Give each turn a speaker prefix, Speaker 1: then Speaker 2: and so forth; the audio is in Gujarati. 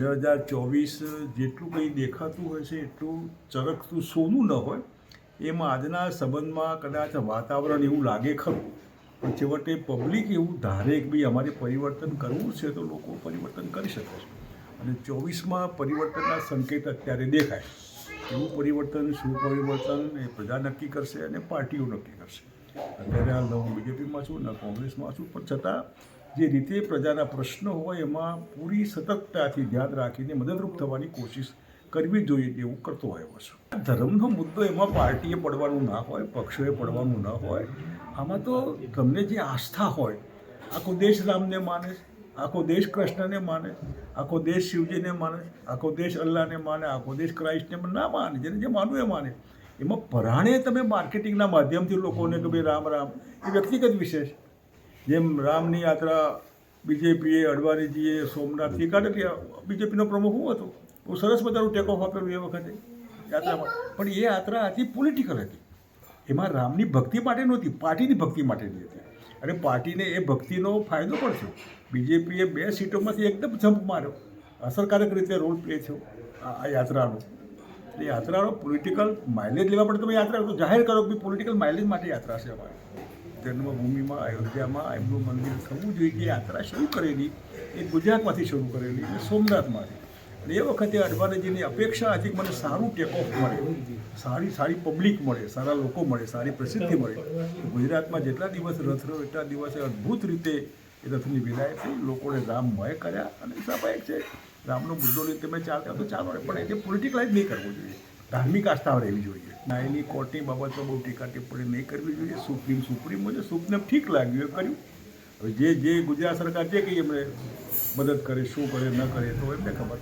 Speaker 1: બે હજાર ચોવીસ જેટલું કંઈ દેખાતું હોય છે, એટલું ચરકતું સોનું ન હોય, એમાં આજના સંબંધમાં કદાચ વાતાવરણ એવું લાગે ખરું. પણ છેવટે પબ્લિક એવું ધારે કે ભાઈ અમારે પરિવર્તન કરવું છે તો લોકો પરિવર્તન કરી શકે છે. અને ચોવીસમાં પરિવર્તનના સંકેત અત્યારે દેખાય. એવું પરિવર્તન, શું પરિવર્તન, એ પ્રજા નક્કી કરશે અને પાર્ટીઓ નક્કી કરશે. અત્યારે હાલ હું બીજેપીમાં છું, ને કોંગ્રેસમાં છું, પણ છતાં જે રીતે પ્રજાના પ્રશ્નો હોય એમાં પૂરી સતર્કતાથી ધ્યાન રાખીને મદદરૂપ થવાની કોશિશ કરવી જોઈએ તેવું કરતો આવ્યો છું. ધર્મનો મુદ્દો એમાં પાર્ટીએ પડવાનું ના હોય, પક્ષોએ પડવાનું ના હોય, આમાં તો તમને જે આસ્થા હોય, આખો દેશ રામને માને આખો દેશ કૃષ્ણને માને આખો દેશ શિવજીને માને આખો દેશ અલ્લાહને માને આખો દેશ ક્રાઇસ્ટને ના માને જેને જે માનવું એ માને એમાં પરાણે તમે માર્કેટિંગના માધ્યમથી લોકોને કે ભાઈ રામ રામ, એ વ્યક્તિગત છે. જેમ રામની યાત્રા બીજેપીએ અડવાણીજીએ સોમનાથથી કાઢી બીજેપીનો પ્રમુખ હું હતો બહુ સરસ મજાનું ટેક ઓફ આપેલું એ વખતે યાત્રામાં. પણ એ યાત્રા હતી પોલિટિકલ હતી. એમાં રામની ભક્તિ માટે નહોતી, પાર્ટીની ભક્તિ માટેની હતી. અને પાર્ટીને એ ભક્તિનો ફાયદો પણ થયો બીજેપીએ બે સીટોમાંથી એકદમ જમ્પ માર્યો. અસરકારક રીતે રોલ પ્લે થયો આ યાત્રાનો. એ યાત્રાનો પોલિટિકલ માઇલેજ લેવા માટે તમે યાત્રા જાહેર કરો કે પોલિટિકલ માઇલેજ માટે યાત્રા છે અમારી. જન્મભૂમિમાં, અયોધ્યામાં એમનું મંદિર થવું જોઈએ યાત્રા શરૂ કરેલી, એ ગુજરાતમાંથી શરૂ કરેલી અને સોમનાથમાંથી. અને એ વખતે અડવાણીજીની અપેક્ષા હતી મને સારું ટેકઓફ મળે, સારી સારી પબ્લિક મળે, સારા લોકો મળે, સારી પ્રસિદ્ધિ મળે. ગુજરાતમાં જેટલા દિવસ રથ રહ્યો એટલા દિવસે અદ્ભુત રીતે એ રથની વિદાય થઈ. લોકોને રામમય કર્યા અને સ્વાભાવિક છે, રામનો મુદ્દો લઈ તમે ચાલતા તો ચાલો, પણ એને પોલિટિકલાઇઝ નહીં કરવો જોઈએ. ધાર્મિક આસ્થા રહેવી જોઈએ. ના એની કોર્ટની બાબતમાં બહુ ટીકા ટિપ્પણી નહીં કરવી જોઈએ. સુપ્રીમ સુપ્રીમ છે સુપ્રીમ ઠીક લાગ્યું એ કર્યું. હવે જે જે ગુજરાત સરકાર જે કંઈ એમણે મદદ કરે, શું કરે, ન કરે તો એમને ખબર